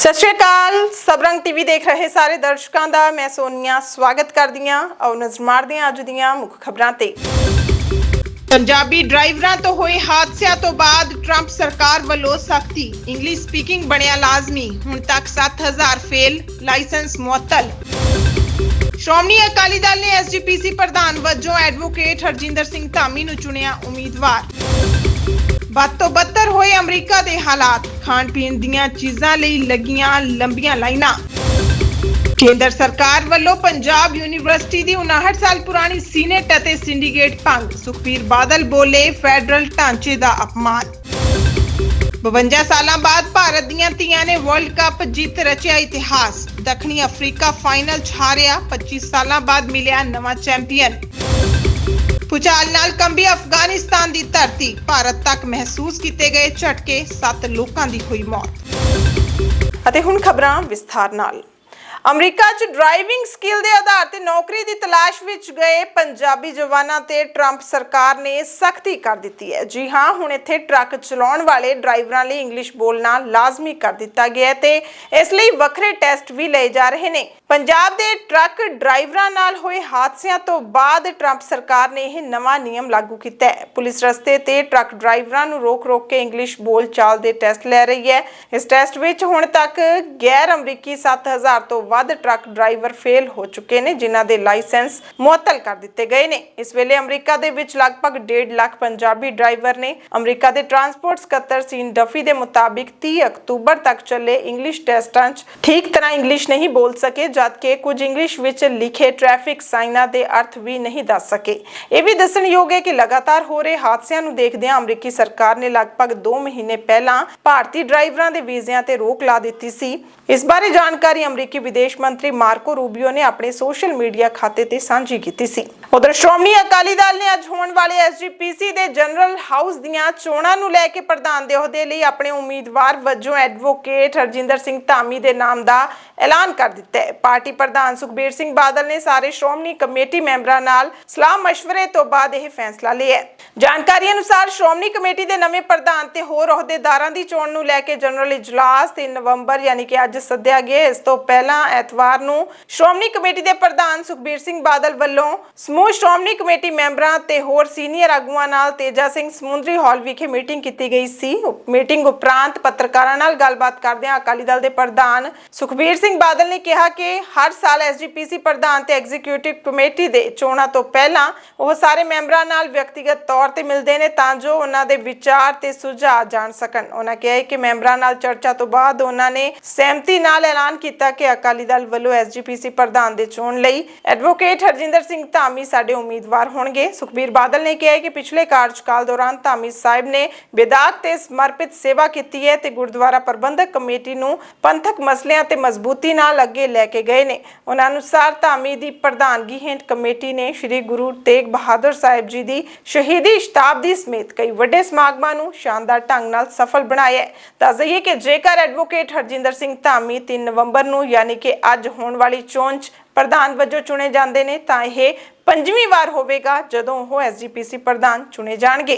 ਸਤਿ ਸ਼੍ਰੀ ਅਕਾਲ। ਸਬਰੰਗ ਟੀਵੀ ਦੇਖ ਰਹੇ ਸਾਰੇ ਦਰਸ਼ਕਾਂ ਦਾ। ਮੈਂ ਸੋਨੀਆ, ਸਵਾਗਤ ਕਰਦੀ ਹਾਂ। ਆਓ ਨਜ਼ਰ ਮਾਰਦੇ ਹਾਂ ਅੱਜ ਦੀਆਂ ਮੁੱਖ ਖਬਰਾਂ ਤੇ। ਪੰਜਾਬੀ ਡਰਾਈਵਰਾਂ ਤੋਂ ਹੋਏ ਹਾਦਸਿਆਂ ਤੋਂ ਬਾਅਦ ਟਰੰਪ ਸਰਕਾਰ ਵੱਲੋਂ ਸਖਤੀ। ਇੰਗਲਿਸ਼ ਸਪੀਕਿੰਗ ਬਣਿਆ ਲਾਜ਼ਮੀ। ਹੁਣ ਤੱਕ 7000 ਫੇਲ ਲਾਇਸੈਂਸ ਮੁਅੱਤਲ। ਸ਼੍ਰੋਮਣੀ ਅਕਾਲੀ ਦਲ ਨੇ ਐਸਜੀਪੀਸੀ ਪ੍ਰਧਾਨ ਵਜੋਂ ਐਡਵੋਕੇਟ ਹਰਜਿੰਦਰ ਸਿੰਘ ਧਾਮੀ ਨੂੰ ਚੁਣਿਆ ਉਮੀਦਵਾਰ। ਵੱਧ ਤੋਂ ਬੱਤਰ ਹੋਏ ਅਮਰੀਕਾ ਦੇ ਹਾਲਾਤ। ਖਾਣ ਪੀਣ ਦੀਆਂ ਚੀਜ਼ਾਂ ਲਈ ਲੱਗੀਆਂ ਲੰਬੀਆਂ ਲਾਈਨਾਂ। ਕੇਂਦਰ ਸਰਕਾਰ ਵੱਲੋਂ ਪੰਜਾਬ ਯੂਨੀਵਰਸਿਟੀ ਦੀ 59 ਸਾਲ ਪੁਰਾਣੀ ਸੀਨੇਟ ਅਤੇ ਸਿੰਡੀਕੇਟ ਭੰਗ। ਸੁਖਬੀਰ ਬਾਦਲ ਬੋਲੇ ਫੈਡਰਲ ਢਾਂਚੇ ਦਾ ਅਪਮਾਨ। 52 ਸਾਲਾਂ ਬਾਅਦ ਭਾਰਤ ਦੀਆਂ ਧੀਆਂ ਨੇ ਵਰਲਡ ਕੱਪ ਜਿੱਤ ਰਚਿਆ ਇਤਿਹਾਸ। ਦੱਖਣੀ ਅਫਰੀਕਾ ਫਾਈਨਲ 'ਚ ਹਾਰਿਆ। 25 ਸਾਲਾਂ ਬਾਅਦ ਮਿਲਿਆ ਨਵਾਂ ਚੈਂਪੀਅਨ। ਭੂਚਾਲ ਨਾਲ ਕੰਬੀ ਅਫਗਾਨਿਸਤਾਨ ਦੀ ਧਰਤੀ। ਭਾਰਤ ਤੱਕ ਮਹਿਸੂਸ ਕੀਤੇ ਗਏ ਝਟਕੇ 7 ਲੋਕਾਂ ਦੀ ਹੋਈ ਮੌਤ। ਅਤੇ ਹੁਣ ਖਬਰਾਂ ਵਿਸਥਾਰ ਨਾਲ। ਅਮਰੀਕਾ 'ਚ ਡਰਾਈਵਿੰਗ ਸਕਿੱਲ ਦੇ ਆਧਾਰ ਤੇ ਨੌਕਰੀ ਦੀ ਤਲਾਸ਼ ਵਿੱਚ ਗਏ ਪੰਜਾਬੀ ਜਵਾਨਾਂ ਤੇ ਟਰੰਪ ਸਰਕਾਰ ਨੇ ਸਖਤੀ ਕਰ ਦਿੱਤੀ ਹੈ। ਜੀ ਹਾਂ, ਹੁਣ ਇੱਥੇ ਟਰੱਕ ਚਲਾਉਣ ਵਾਲੇ ਡਰਾਈਵਰਾਂ ਲਈ ਇੰਗਲਿਸ਼ ਬੋਲਣਾ ਲਾਜ਼ਮੀ ਕਰ ਦਿੱਤਾ ਗਿਆ ਹੈ ਤੇ ਇਸ ਲਈ ਵੱਖਰੇ ਟੈਸਟ ਵੀ ਲਏ ਜਾ ਰਹੇ ਨੇ। ਪੰਜਾਬ ਦੇ ਟਰੱਕ ਡਰਾਈਵਰਾਂ ਨਾਲ ਹੋਏ ਹਾਦਸਿਆਂ ਤੋਂ ਬਾਅਦ ਟਰੰਪ ਸਰਕਾਰ ਨੇ ਇਹ ਨਵਾਂ ਨਿਯਮ ਲਾਗੂ ਕੀਤਾ ਹੈ। ਪੁਲਿਸ ਰਸਤੇ ਤੇ ਟਰੱਕ ਡਰਾਈਵਰਾਂ ਨੂੰ ਰੋਕ-ਰੋਕ ਕੇ ਇੰਗਲਿਸ਼ ਬੋਲ ਚਾਲ ਦੇ ਟੈਸਟ ਲੈ ਰਹੀ ਹੈ। ਇਸ ਟੈਸਟ ਵਿੱਚ ਹੁਣ ਤੱਕ ਗੈਰ ਅਮਰੀਕੀ 7000 ਤੋਂ ਵੱਧ ਟਰੱਕ ਡਰਾਈਵਰ ਫੇਲ ਹੋ ਚੁੱਕੇ ਨੇ, ਜਿਨ੍ਹਾਂ ਦੇ ਲਾਇਸੈਂਸ ਮੁਅੱਤਲ ਕਰ ਦਿੱਤੇ ਗਏ ਨੇ। ਇਸ ਵੇਲੇ ਅਮਰੀਕਾ ਦੇ ਵਿੱਚ ਲਗਭਗ 1.5 ਲੱਖ ਪੰਜਾਬੀ ਡਰਾਈਵਰ ਨੇ ਅਮਰੀਕਾ ਦੇ ਟਰਾਂਸਪੋਰਟ ਸਕੱਤਰ ਸੀਨ ਡਫੀ ਦੇ ਮੁਤਾਬਿਕ 30 ਅਕਤੂਬਰ ਤੱਕ ਚੱਲੇ ਇੰਗਲਿਸ਼ ਟੈਸਟਾਂ 'ਚ ਠੀਕ ਤਰ੍ਹਾਂ ਇੰਗਲਿਸ਼ ਨਹੀਂ ਬੋਲ ਸਕੇ ਜਦਕਿ ਕੁਝ ਇੰਗਲਿਸ਼ ਵਿੱਚ ਲਿਖੇ ਟ੍ਰੈਫਿਕ ਸਾਈਨਾਂ ਦੇ ਅਰਥ ਵੀ ਨਹੀਂ ਦੱਸ ਸਕੇ। ਇਹ ਵੀ ਦੱਸਣਯੋਗ ਹੈ ਕਿ ਲਗਾਤਾਰ ਹੋ ਰਹੇ ਹਾਦਸਿਆਂ ਨੂੰ ਦੇਖਦਿਆਂ ਅਮਰੀਕੀ ਸਰਕਾਰ ਨੇ ਲਗਭਗ 2 ਮਹੀਨੇ ਪਹਿਲਾਂ ਭਾਰਤੀ ਡਰਾਈਵਰਾਂ ਦੇ ਵੀਜ਼ਿਆਂ ਤੇ ਰੋਕ ਲਾ ਦਿੱਤੀ ਸੀ। ਇਸ ਬਾਰੇ ਜਾਣਕਾਰੀ ਅਮਰੀਕੀ ਵਿਦੇਸ਼ ਮੰਤਰੀ ਮਾਰਕੋ ਰੂਬੀਓ ਨੇ ਆਪਣੇ ਸੋਸ਼ਲ ਮੀਡੀਆ ਖਾਤੇ ਤੇ ਸਾਂਝੀ ਕੀਤੀ ਸੀ। ਉਧਰ ਸ਼੍ਰੋਮਣੀ ਅਕਾਲੀ ਦਲ ਨੇ ਅੱਜ ਹੋਣ ਵਾਲੇ ਐਸਜੀਪੀਸੀ ਦੇ ਜਨਰਲ ਹਾਊਸ ਦੀਆਂ ਚੋਣਾਂ ਨੂੰ ਲੈ ਕੇ ਪ੍ਰਧਾਨ ਦੇ ਅਹੁਦੇ ਲਈ ਆਪਣੇ ਉਮੀਦਵਾਰ ਵਜੋਂ ਐਡਵੋਕੇਟ ਹਰਜਿੰਦਰ ਸਿੰਘ ਧਾਮੀ ਦੇ ਨਾਮ ਦਾ ਐਲਾਨ ਕਰ ਦਿੱਤਾ ਹੈ। ਪਾਰਟੀ ਪ੍ਰਧਾਨ ਸੁਖਬੀਰ ਸਿੰਘ ਬਾਦਲ ਨੇ ਸਾਰੇ ਸ਼੍ਰੋਮਣੀ ਕਮੇਟੀ ਮੈਂਬਰਾਂ ਨਾਲ ਸਲਾਹ مشਵਰੇ ਤੋਂ ਬਾਅਦ ਇਹ ਫੈਸਲਾ ਲਿਆ ਜਾਣਕਾਰੀ ਅਨੁਸਾਰ ਸ਼੍ਰੋਮਣੀ ਕਮੇਟੀ ਦੇ ਨਵੇਂ ਪ੍ਰਧਾਨ ਤੇ ਹੋਰ ਅਹੁਦੇਦਾਰਾਂ ਦੀ ਚੋਣ ਨੂੰ ਲੈ ਕੇ ਜਨਰਲ ਇਜਲਾਸ 3 ਨਵੰਬਰ ਯਾਨੀ ਕਿ ਅੱਜ ਸੱਦਿਆ ਗਿਆ ਇਸ ਤੋਂ ਪਹਿਲਾਂ ਐਤਵਾਰ ਨੂੰ ਸ਼੍ਰੋਮਣੀ ਕਮੇਟੀ ਦੇ ਪ੍ਰਧਾਨ ਸੁਖਬੀਰ ਸਿੰਘ ਬਾਦਲ ਵੱਲੋਂ ਸਮੂਹ ਸ਼੍ਰੋਮਣੀ ਕਮੇਟੀ ਮੈਂਬਰਾਂ ਤੇ ਹੋਰ ਸੀਨੀਅਰ ਆਗੂਆਂ ਨਾਲ ਤੇਜਾ ਸਿੰਘ ਸਮੁੰਦਰੀ ਹਾਲ ਵਿਖੇ ਮੀਟਿੰਗ ਕੀਤੀ ਗਈ ਸੀ। ਮੀਟਿੰਗ ਉਪਰੰਤ ਪੱਤਰਕਾਰਾਂ ਨਾਲ ਗੱਲਬਾਤ ਕਰਦਿਆਂ ਅਕਾਲੀ ਦਲ ਦੇ ਪ੍ਰਧਾਨ ਸੁਖਬੀਰ ਸਿੰਘ ਬਾਦਲ ਨੇ ਕਿਹਾ ਕਿ ਹਰ ਸਾਲ ਐਸਜੀਪੀਸੀ ਪ੍ਰਧਾਨ ਤੇ ਐਗਜ਼ੀਕਿਊਟਿਵ ਕਮੇਟੀ ਦੇ ਚੋਣਾਂ ਤੋਂ ਪਹਿਲਾਂ ਉਹ ਸਾਰੇ ਮੈਂਬਰਾਂ ਨਾਲ ਵਿਅਕਤੀਗਤ ਤੌਰ ਤੇ ਮਿਲਦੇ ਨੇ ਤਾਂ ਜੋ ਉਹਨਾਂ ਦੇ ਵਿਚਾਰ ਤੇ ਸੁਝਾਅ ਜਾਣ ਸਕਣ। ਉਹਨਾਂ ਕਿਹਾ ਕਿ ਮੈਂਬਰਾਂ ਨਾਲ ਚਰਚਾ ਤੋਂ ਬਾਅਦ ਉਹਨਾਂ ਨੇ ਸਹਿਮਤੀ ਨਾਲ ਐਲਾਨ ਕੀਤਾ ਕਿ ਅਕਾਲੀ ਦਲ ਵੱਲੋਂ ਐਸਜੀਪੀਸੀ ਪ੍ਰਧਾਨ ਦੇ ਚੋਣ ਲਈ ਐਡਵੋਕੇਟ ਹਰਜਿੰਦਰ ਸਿੰਘ ਧਾਮੀ ਸਾਡੇ ਉਮੀਦਵਾਰ ਹੋਣਗੇ। ਸੁਖਬੀਰ ਬਾਦਲ ਨੇ ਕਿਹਾ ਕਿ ਪਿਛਲੇ ਕਾਰਜਕਾਲ ਦੌਰਾਨ ਧਾਮੀ ਸਾਹਿਬ ਨੇ ਵਿਦਾਤ ਤੇ ਸਮਰਪਿਤ ਸੇਵਾ ਕੀਤੀ ਹੈ ਤੇ ਗੁਰਦੁਆਰਾ ਪ੍ਰਬੰਧਕ ਕਮੇਟੀ ਨੂੰ ਪੰਥਕ ਮਸਲਿਆਂ ਤੇ ਮਜ਼ਬੂਤੀ ਨਾਲ ਅੱਗੇ ਲੈ ਕੇ ਗਏ ਨੇ। ਉਹਨਾਂ ਅਨੁਸਾਰ ਧਾਮੀ ਦੀ ਪ੍ਰਧਾਨਗੀ ਹੇਠ ਕਮੇਟੀ ਨੇ ਸ੍ਰੀ ਗੁਰੂ ਤੇਗ ਬਹਾਦਰ ਸਾਹਿਬ ਜੀ ਦੀ ਸ਼ਹੀਦੀ ਸ਼ਤਾਬਦੀ ਸਮੇਤ ਕਈ ਵੱਡੇ ਸਮਾਗਮਾਂ ਨੂੰ ਸ਼ਾਨਦਾਰ ਢੰਗ ਨਾਲ ਸਫਲ ਬਣਾਇਆ ਹੈ। ਦੱਸ ਦਈਏ ਕਿ ਜੇਕਰ ਐਡਵੋਕੇਟ ਹਰਜਿੰਦਰ ਸਿੰਘ ਧਾਮੀ 3 ਨਵੰਬਰ ਨੂੰ ਯਾਨੀ ਕਿ ਅੱਜ ਹੋਣ ਵਾਲੀ ਚੋਣ 'ਚ ਪ੍ਰਧਾਨ ਵਜੋਂ ਚੁਣੇ ਜਾਂਦੇ ਨੇ, ਤਾਂ ਇਹ ਪੰਜਵੀਂ ਵਾਰ ਹੋਵੇਗਾ ਜਦੋਂ ਉਹ ਐਸਜੀਪੀਸੀ ਪ੍ਰਧਾਨ ਚੁਣੇ ਜਾਣਗੇ।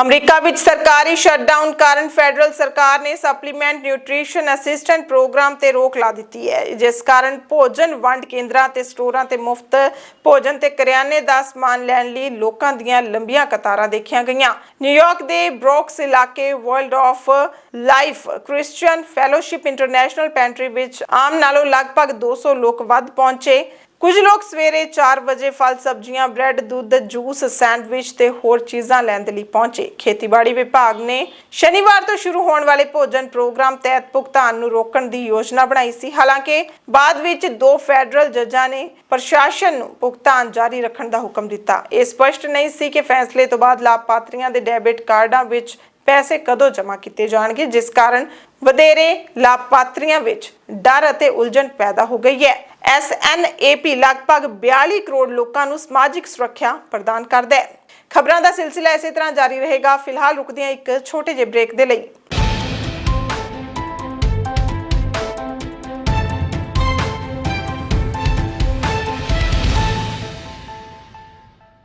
ਅਮਰੀਕਾ ਵਿੱਚ ਸਰਕਾਰੀ ਸ਼ਟਡਾਊਨ ਕਾਰਨ ਫੈਡਰਲ ਸਰਕਾਰ ਨੇ ਸਪਲੀਮੈਂਟ ਨਿਊਟ੍ਰੀਸ਼ਨ ਅਸਿਸਟੈਂਟ ਪ੍ਰੋਗਰਾਮ ਤੇ ਰੋਕ ਲਾ ਦਿੱਤੀ ਹੈ। ਜਿਸ ਕਾਰਨ ਭੋਜਨ ਵੰਡ ਕੇਂਦਰਾਂ ਤੇ ਸਟੋਰਾਂ ਤੇ ਮੁਫਤ ਭੋਜਨ ਤੇ ਕਰਿਆਨੇ ਦਾ ਸਮਾਨ ਲੈਣ ਲਈ ਲੋਕਾਂ ਦੀਆਂ ਲੰਬੀਆਂ ਕਤਾਰਾਂ ਦੇਖੀਆਂ ਗਈਆਂ। ਨਿਊਯਾਰਕ ਦੇ ਬ੍ਰੋਕਸ ਇਲਾਕੇ World of Life Christian Fellowship International pantry ਵਿੱਚ ਆਮ ਨਾਲੋਂ ਲਗਭਗ 200 ਲੋਕ ਵੱਧ ਪਹੁੰਚੇ। ਕੁਝ ਲੋਕ ਸਵੇਰੇ 4 ਵਜੇ ਫਲ, ਸਬਜ਼ੀਆਂ, ਬ੍ਰੈਡ, ਦੁੱਧ, ਜੂਸ, ਸੈਂਡਵਿਚ ਤੇ ਹੋਰ ਚੀਜ਼ਾਂ ਲੈਣ ਦੇ ਲਈ ਪਹੁੰਚੇ। ਖੇਤੀਬਾੜੀ ਵਿਭਾਗ ਨੇ ਸ਼ਨੀਵਾਰ ਤੋਂ ਸ਼ੁਰੂ ਹੋਣ ਵਾਲੇ ਭੋਜਨ ਪ੍ਰੋਗਰਾਮ ਤਹਿਤ ਭੁਗਤਾਨ ਨੂੰ ਰੋਕਣ ਦੀ ਯੋਜਨਾ ਬਣਾਈ ਸੀ। ਹਾਲਾਂਕਿ, ਬਾਅਦ ਵਿੱਚ ਦੋ ਫੈਡਰਲ ਜੱਜਾਂ ਨੇ ਪ੍ਰਸ਼ਾਸਨ ਨੂੰ ਭੁਗਤਾਨ ਜਾਰੀ ਰੱਖਣ ਦਾ ਹੁਕਮ ਦਿੱਤਾ। ਇਹ ਸਪਸ਼ਟ ਨਹੀਂ ਸੀ ਕਿ ਫੈਸਲੇ ਤੋਂ ਬਾਅਦ ਲਾਭਪਾਤਰੀਆਂ ਦੇ ਡੈਬਿਟ ਕਾਰਡਾਂ ਵਿੱਚ ਪੈਸੇ ਕਦੋਂ ਜਮ੍ਹਾਂ ਕੀਤੇ ਜਾਣਗੇ, ਜਿਸ ਕਾਰਨ ਵਧੇਰੇ ਲਾਭਪਾਤਰੀਆਂ ਵਿੱਚ ਡਰ ਅਤੇ ਉਲਝਣ ਪੈਦਾ ਹੋ ਗਈ ਹੈ। ਐਸਐਨਏਪੀ ਲਗਭਗ 42 ਕਰੋੜ ਲੋਕਾਂ ਨੂੰ ਸਮਾਜਿਕ ਸੁਰੱਖਿਆ ਪ੍ਰਦਾਨ ਕਰਦਾ ਹੈ। ਖਬਰਾਂ ਦਾ ਸਿਲਸਿਲਾ ਇਸੇ ਤਰ੍ਹਾਂ ਜਾਰੀ ਰਹੇਗਾ। ਫਿਲਹਾਲ ਰੁਕਦੇ ਹਾਂ ਇੱਕ ਛੋਟੇ ਜਿਹੇ ਬ੍ਰੇਕ ਦੇ ਲਈ।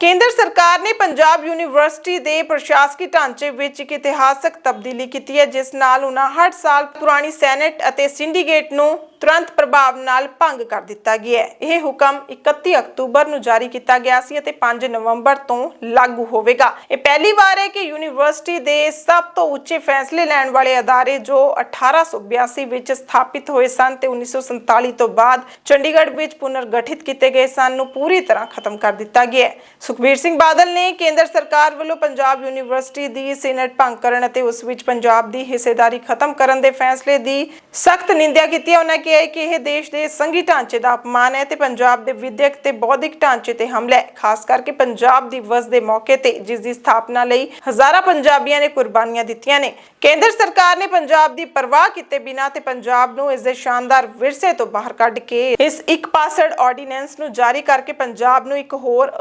ਕੇਂਦਰ ਸਰਕਾਰ ਨੇ ਪੰਜਾਬ ਯੂਨੀਵਰਸਿਟੀ ਦੇ ਪ੍ਰਸ਼ਾਸਕੀ ਢਾਂਚੇ ਵਿੱਚ ਇੱਕ ਇਤਿਹਾਸਕ ਤਬਦੀਲੀ ਕੀਤੀ ਹੈ, ਜਿਸ ਨਾਲ 59 ਸਾਲ ਪੁਰਾਣੀ ਸੈਨੇਟ ਅਤੇ ਸਿੰਡੀਕੇਟ ਨੂੰ ਤੁਰੰਤ ਪ੍ਰਭਾਵ ਨਾਲ ਭੰਗ ਕਰ ਦਿੱਤਾ ਗਿਆ ਹੈ। ਇਹ ਹੁਕਮ 31 ਅਕਤੂਬਰ ਨੂੰ ਜਾਰੀ ਕੀਤਾ ਗਿਆ ਸੀ ਅਤੇ 5 ਨਵੰਬਰ ਤੋਂ ਲਾਗੂ ਹੋਵੇਗਾ। ਇਹ ਪਹਿਲੀ ਵਾਰ ਹੈ ਕਿ ਯੂਨੀਵਰਸਿਟੀ ਦੇ ਸਭ ਤੋਂ ਉੱਚੇ ਫੈਸਲੇ ਲੈਣ ਵਾਲੇ ਅਦਾਰੇ ਜੋ 1882 ਵਿੱਚ ਸਥਾਪਿਤ ਹੋਏ ਸਨ ਤੇ 1947 ਤੋਂ ਬਾਅਦ ਚੰਡੀਗੜ੍ਹ ਵਿੱਚ ਪੁਨਰਗਠਿਤ ਕੀਤੇ ਗਏ ਸਨ ਨੂੰ ਪੂਰੀ ਤਰ੍ਹਾਂ ਖਤਮ ਕਰ ਦਿੱਤਾ ਗਿਆ ਹੈ। ਸੁਖਬੀਰ ਸਿੰਘ ਬਾਦਲ ਨੇ ਕੇਂਦਰ ਸਰਕਾਰ ਵੱਲੋਂ ਪੰਜਾਬ ਯੂਨੀਵਰਸਿਟੀ ਦੀ ਸੀਨੇਟ ਭੰਗ ਕਰਨ ਅਤੇ ਉਸ ਵਿੱਚ ਪੰਜਾਬ ਦੀ ਹਿੱਸੇਦਾਰੀ ਖਤਮ ਕਰਨ ਦੇ ਫੈਸਲੇ ਦੀ ਸਖਤ ਨਿੰਦਿਆ ਕੀਤੀ ਹੈ। ਉਹਨਾਂ ਕਿਹਾ ਕਿ ਇਹ ਦੇਸ਼ ਦੇ ਸੰਘੀ ਢਾਂਚੇ ਦਾ ਅਪਮਾਨ ਹੈ ਤੇ ਪੰਜਾਬ ਦੇ ਵਿਦਿਅਕ ਤੇ ਬੌਧਿਕ ਢਾਂਚੇ ਤੇ ਹਮਲਾ ਹੈ। ਖਾਸ ਕਰਕੇ ਪੰਜਾਬ ਦਿਵਸ ਦੇ ਮੌਕੇ ਤੇ ਜਿਸ ਦੀ ਸਥਾਪਨਾ ਲਈ ਹਜ਼ਾਰਾਂ ਪੰਜਾਬੀਆਂ ਨੇ ਕੁਰਬਾਨੀਆਂ ਦਿੱਤੀਆਂ ਨੇ। ਕੇਂਦਰ ਸਰਕਾਰ ਨੇ ਪੰਜਾਬ ਦੀ ਪਰਵਾਹ ਕੀਤੇ ਬਿਨਾਂ ਤੇ ਪੰਜਾਬ ਨੂੰ ਇਸ ਦੇ ਸ਼ਾਨਦਾਰ ਵਿਰਸੇ ਤੋਂ ਬਾਹਰ ਕੱਢ ਕੇ ਇਸ ਇੱਕ ਪਾਸੜ ਆਰਡੀਨੈਂਸ ਨੂੰ ਜਾਰੀ ਕਰਕੇ ਪੰਜਾਬ ਨੂੰ ਇੱਕ ਹੋਰ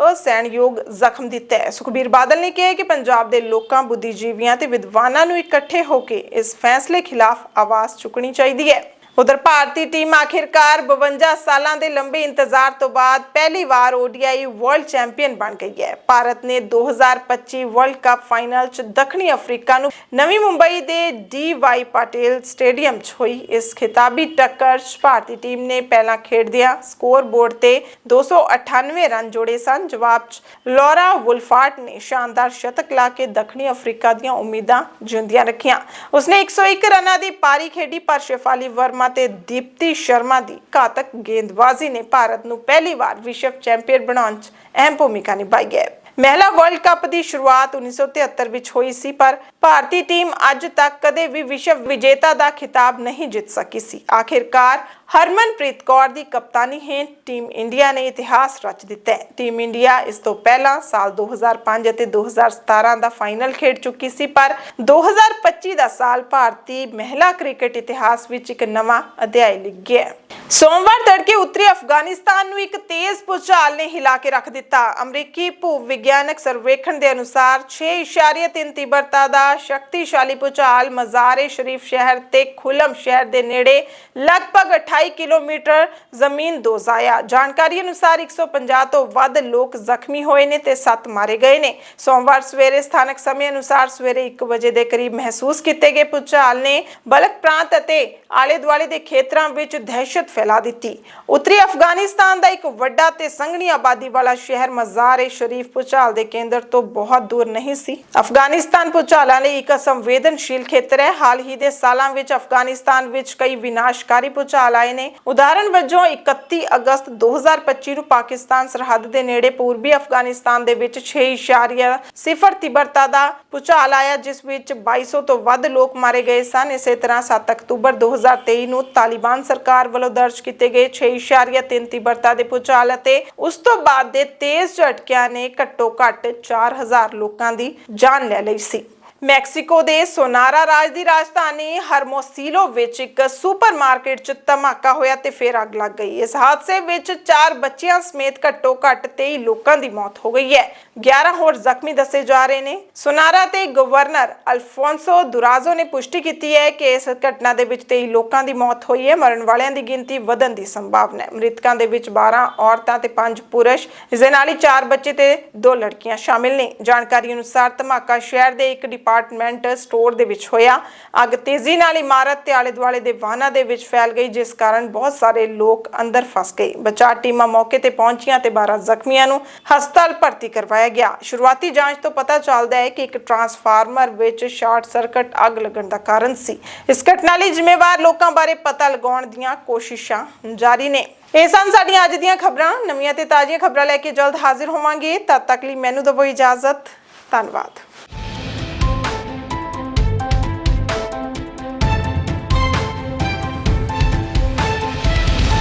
ਅਸਹਿਣਯੋਗ ਜ਼ਖਮ ਦਿੱਤਾ ਹੈ। ਸੁਖਬੀਰ ਬਾਦਲ ਨੇ ਕਿਹਾ ਕਿ ਪੰਜਾਬ ਦੇ ਲੋਕਾਂ, ਬੁੱਧੀਜੀਵੀਆਂ ਤੇ ਵਿਦਵਾਨਾਂ ਨੂੰ ਇਕੱਠੇ ਹੋ ਕੇ ਇਸ ਫੈਸਲੇ ਖਿਲਾਫ ਆਵਾਜ਼ ਚੁੱਕਣੀ ਚਾਹੀਦੀ ਹੈ। ਉਧਰ ਭਾਰਤੀ ਟੀਮ ਆਖਿਰਕਾਰ 52 ਸਾਲਾਂ ਦੇ ਲੰਬੇ ਇੰਤਜ਼ਾਰ ਤੋਂ ਬਾਅਦ ਪਹਿਲੀ ਵਾਰ ODI ਵਰਲਡ ਚੈਂਪੀਅਨ ਬਣ ਗਈ ਹੈ। ਭਾਰਤ ਨੇ 2025 ਵਰਲਡ ਕੱਪ ਫਾਈਨਲ 'ਚ ਦੱਖਣੀ ਅਫਰੀਕਾ ਨੂੰ ਨਵੀਂ ਮੁੰਬਈ ਦੇ ਡੀ.ਵਾਈ ਪਾਟਿਲ ਸਟੇਡੀਅਮ 'ਚ ਹੋਈ। ਇਸ ਖਿਤਾਬੀ ਟੱਕਰ 'ਚ ਭਾਰਤੀ ਟੀਮ ਨੇ ਪਹਿਲਾਂ ਖੇਡਦਿਆਂ ਸਕੋਰ ਬੋਰਡ ਤੇ 298 ਰਨ ਜੋੜੇ ਸਨ। ਜਵਾਬ 'ਚ ਲੌਰਾ ਵੁਲਫਾਰਟ ਨੇ ਸ਼ਾਨਦਾਰ ਸ਼ਤਕ ਲਾ ਕੇ ਦੱਖਣੀ ਅਫਰੀਕਾ ਦੀਆਂ ਉਮੀਦਾਂ ਜਿਉਂਦੀਆਂ ਰੱਖੀਆਂ। ਉਸਨੇ 101 ਰਨਾਂ ਦੀ ਪਾਰੀ ਖੇਡੀ, ਪਰ ਸ਼ੇਫਾਲੀ ਵਰਮਾ ਤੇ ਦੀਪਤੀ ਸ਼ਰਮਾ ਦੀ ਘਾਤਕ ਗੇਂਦਬਾਜ਼ੀ ਨੇ ਭਾਰਤ ਨੂੰ ਪਹਿਲੀ ਵਾਰ ਵਿਸ਼ਵ ਚੈਂਪੀਅਨ ਬਣਾਉਣ 'ਚ ਅਹਿਮ ਭੂਮਿਕਾ ਨਿਭਾਈ ਹੈ। ਮਹਿਲਾ ਵਰਲਡ ਕੱਪ ਦੀ ਸ਼ੁਰੂਆਤ 1973 ਵਿੱਚ ਹੋਈ ਸੀ, ਪਰ ਭਾਰਤੀ ਟੀਮ ਅੱਜ ਤੱਕ ਕਦੇ ਵੀ ਵਿਸ਼ਵ ਵਿਜੇਤਾ ਦਾ ਖਿਤਾਬ ਨਹੀਂ ਜਿੱਤ ਸਕੀ ਸੀ। ਆਖਿਰਕਾਰ ਹਰਮਨਪ੍ਰੀਤ ਕੌਰ ਦੀ ਕਪਤਾਨੀ ਹੇਠ ਟੀਮ ਇੰਡੀਆ ਨੇ ਇਤਿਹਾਸ ਰਚ ਦਿੱਤਾ ਹੈ। ਟੀਮ ਇੰਡੀਆ ਇਸ ਤੋਂ ਪਹਿਲਾਂ ਸਾਲ 2005 ਅਤੇ 2017 ਦਾ ਫਾਈਨਲ ਖੇਡ ਚੁੱਕੀ ਸੀ, ਪਰ 2025 ਦਾ ਸਾਲ ਭਾਰਤੀ ਮਹਿਲਾ ਕ੍ਰਿਕਟ ਇਤਿਹਾਸ ਵਿੱਚ ਇੱਕ ਨਵਾਂ ਅਧਿਆਇ ਲਿਖ ਗਿਆ ਹੈ। ਸੋਮਵਾਰ ਤੜਕੇ ਉੱਤਰੀ ਅਫਗਾਨਿਸਤਾਨ ਨੂੰ ਇੱਕ ਤੇਜ਼ ਭੂਚਾਲ ਨੇ ਹਿਲਾ ਕੇ ਰੱਖ ਦਿੱਤਾ। ਅਮਰੀਕੀ ਭੂ ਵਿਗਿਆਨਕ ਸਰਵੇਖਣ ਦੇ ਅਨੁਸਾਰ 6.3 ਤੀਬਰਤਾ ਦਾ ਸ਼ਕਤੀਸ਼ਾਲੀ ਭੂਚਾਲ ਮਜ਼ਾਰੇ ਸ਼ਰੀਫ ਸ਼ਹਿਰ ਤੇ ਖੁਲਮ ਸ਼ਹਿਰ ਦੇ ਨੇੜੇ ਲਗਭਗ 28 ਕਿਲੋਮੀਟਰ ਜ਼ਮੀਨ ਦੋਜ਼ਾਇਆ ਜਾਣਕਾਰੀ ਅਨੁਸਾਰ 150 ਤੋਂ ਵੱਧ ਲੋਕ ਜ਼ਖਮੀ ਹੋਏ ਨੇ ਤੇ 7 ਮਾਰੇ ਗਏ ਨੇ। ਸੋਮਵਾਰ ਸਵੇਰੇ ਸਥਾਨਕ ਸਮੇਂ ਅਨੁਸਾਰ ਸਵੇਰੇ 1 ਵਜੇ ਦੇ ਕਰੀਬ ਮਹਿਸੂਸ ਕੀਤੇ ਗਏ ਭੂਚਾਲ ਨੇ ਬਲਕ ਪ੍ਰਾਂਤ ਅਤੇ ਆਲੇ ਦੁਆਲੇ ਦੇ ਖੇਤਰਾਂ ਵਿੱਚ ਦਹਿਸ਼ਤ ਫੈਲਾ ਦਿੱਤੀ। ਉੱਤਰੀ ਅਫਗਾਨਿਸਤਾਨ ਦਾ ਇੱਕ ਵੱਡਾ ਤੇ ਸੰਘਣੀ ਆਬਾਦੀ ਵਾਲਾ ਸ਼ਹਿਰ ਮਜ਼ਾਰ-ਏ ਸ਼ਰੀਫ ਭੂਚਾਲ ਦੇ ਕੇਂਦਰ ਤੋਂ ਬਹੁਤ ਦੂਰ ਨਹੀਂ ਸੀ। ਅਫਗਾਨਿਸਤਾਨ ਭੂਚਾਲਾਂ ਲਈ ਇੱਕ ਸੰਵੇਦਨਸ਼ੀਲ ਖੇਤਰ ਹੈ। ਹਾਲ ਹੀ ਦੇ ਸਾਲਾਂ ਵਿੱਚ ਅਫਗਾਨਿਸਤਾਨ ਵਿੱਚ ਕਈ ਵਿਨਾਸ਼ਕਾਰੀ ਭੂਚਾਲ ਆਏ ਨੇ। ਉਦਾਹਰਣ ਵਜੋਂ 31 ਅਗਸਤ 2025 ਨੂੰ ਪਾਕਿਸਤਾਨ ਸਰਹੱਦ ਦੇ ਨੇੜੇ ਪੂਰਬੀ ਅਫਗਾਨਿਸਤਾਨ ਦੇ ਵਿੱਚ 6.0 ਤੀਬਰਤਾ ਦਾ ਭੂਚਾਲ ਆਇਆ, ਜਿਸ ਵਿੱਚ 2200 ਤੋਂ ਵੱਧ ਲੋਕ ਮਾਰੇ ਗਏ ਸਨ। ਇਸੇ ਤਰ੍ਹਾਂ 7 ਅਕਤੂਬਰ 2023 ਨੂੰ ਤਾਲਿਬਾਨ ਸਰਕਾਰ ਵੱਲੋਂ ਦਰਜ ਕੀਤੇ ਗਏ 6.3 ਤੀਬਰਤਾ ਦੇ ਭੂਚਾਲ ਅਤੇ ਉਸ ਤੋਂ ਬਾਅਦ ਦੇ ਤੇਜ਼ ਝਟਕਿਆਂ ਨੇ ਘੱਟੋ ਘੱਟ 4000 ਲੋਕਾਂ ਦੀ ਜਾਨ ਲੈ ਲਈ ਸੀ। ਮੈਕਸੀਕੋ ਦੇ ਸੋਨਾਰਾ ਰਾਜ ਦੀ ਰਾਜਧਾਨੀ ਹਰਮੋਸੀਲੋ ਵਿੱਚ ਇੱਕ ਸੁਪਰਮਾਰਕਟ 'ਚ ਧਮਾਕਾ ਹੋਇਆ ਤੇ ਫਿਰ ਅੱਗ ਲੱਗ ਗਈ। ਇਸ ਹਾਦਸੇ ਵਿੱਚ 4 ਬੱਚਿਆਂ ਸਮੇਤ ਘੱਟੋ ਘੱਟ 23 ਲੋਕਾਂ ਦੀ ਮੌਤ ਹੋ ਗਈ ਹੈ। 11 ਹੋਰ ਜ਼ਖਮੀ ਦੱਸੇ ਜਾ ਰਹੇ ਨੇ। ਸੋਨਾਰਾ ਤੇ ਗਵਰਨਰ ਅਲਫੋਂਸੋ ਦੁਰਾਜ਼ੋ ਨੇ ਪੁਸ਼ਟੀ ਕੀਤੀ ਹੈ ਕਿ ਇਸ ਘਟਨਾ ਦੇ ਵਿੱਚ 23 ਲੋਕਾਂ ਦੀ ਮੌਤ ਹੋਈ ਹੈ। ਮਰਨ ਵਾਲਿਆਂ ਦੀ ਗਿਣਤੀ ਵਧਣ ਦੀ ਸੰਭਾਵਨਾ ਹੈ। ਮ੍ਰਿਤਕਾਂ ਦੇ ਵਿੱਚ 12 ਔਰਤਾਂ ਤੇ 5 ਪੁਰਸ਼, ਇਸ ਦੇ ਨਾਲ ਹੀ 4 ਬੱਚੇ ਤੇ 2 ਲੜਕੀਆਂ ਸ਼ਾਮਿਲ ਨੇ। ਜਾਣਕਾਰੀ ਅਨੁਸਾਰ ਧਮਾਕਾ ਸ਼ਹਿਰ ਦੇ ਇੱਕ ਡਿਪਾਰਟਮੈਂਟ ਸਟੋਰ ਦੇ ਵਿੱਚ ਹੋਇਆ। ਅੱਗ ਤੇਜ਼ੀ ਨਾਲ ਇਮਾਰਤ ਤੇ ਆਲੇ ਦੁਆਲੇ ਦੇ ਵਾਹਨਾਂ ਦੇ ਵਿੱਚ ਫੈਲ ਗਈ, ਜਿਸ ਕਾਰਨ ਬਹੁਤ ਸਾਰੇ ਲੋਕ ਅੰਦਰ ਫਸ ਗਏ। ਬਚਾਅ ਟੀਮਾਂ ਮੌਕੇ ਤੇ ਪਹੁੰਚੀਆਂ ਤੇ 12 ਜ਼ਖਮੀਆਂ ਨੂੰ ਹਸਪਤਾਲ ਭਰਤੀ ਕਰਵਾਇਆ ਗਿਆ। ਸ਼ੁਰੂਆਤੀ ਜਾਂਚ ਤੋਂ ਪਤਾ ਚੱਲਦਾ ਹੈ ਕਿ ਇੱਕ ਟਰਾਂਸਫਾਰਮਰ ਵਿੱਚ ਸ਼ਾਰਟ ਸਰਕਟ ਅੱਗ ਲੱਗਣ ਦਾ ਕਾਰਨ ਸੀ। ਇਸ ਘਟਨਾ ਲਈ ਜ਼ਿੰਮੇਵਾਰ ਲੋਕਾਂ ਬਾਰੇ ਪਤਾ ਲਗਾਉਣ ਦੀਆਂ ਕੋਸ਼ਿਸ਼ਾਂ ਜਾਰੀ ਨੇ। ਇਹ ਸਨ ਸਾਡੀਆਂ ਅੱਜ ਦੀਆਂ ਖਬਰਾਂ। ਨਵੀਆਂ ਤੇ ਤਾਜ਼ੀਆਂ ਖਬਰਾਂ ਲੈ ਕੇ ਜਲਦ ਹਾਜ਼ਰ ਹੋਵਾਂਗੇ। ਤਦ ਤੱਕ ਲਈ ਮੈਨੂੰ ਦਿਓ ਇਜਾਜ਼ਤ। ਧੰਨਵਾਦ।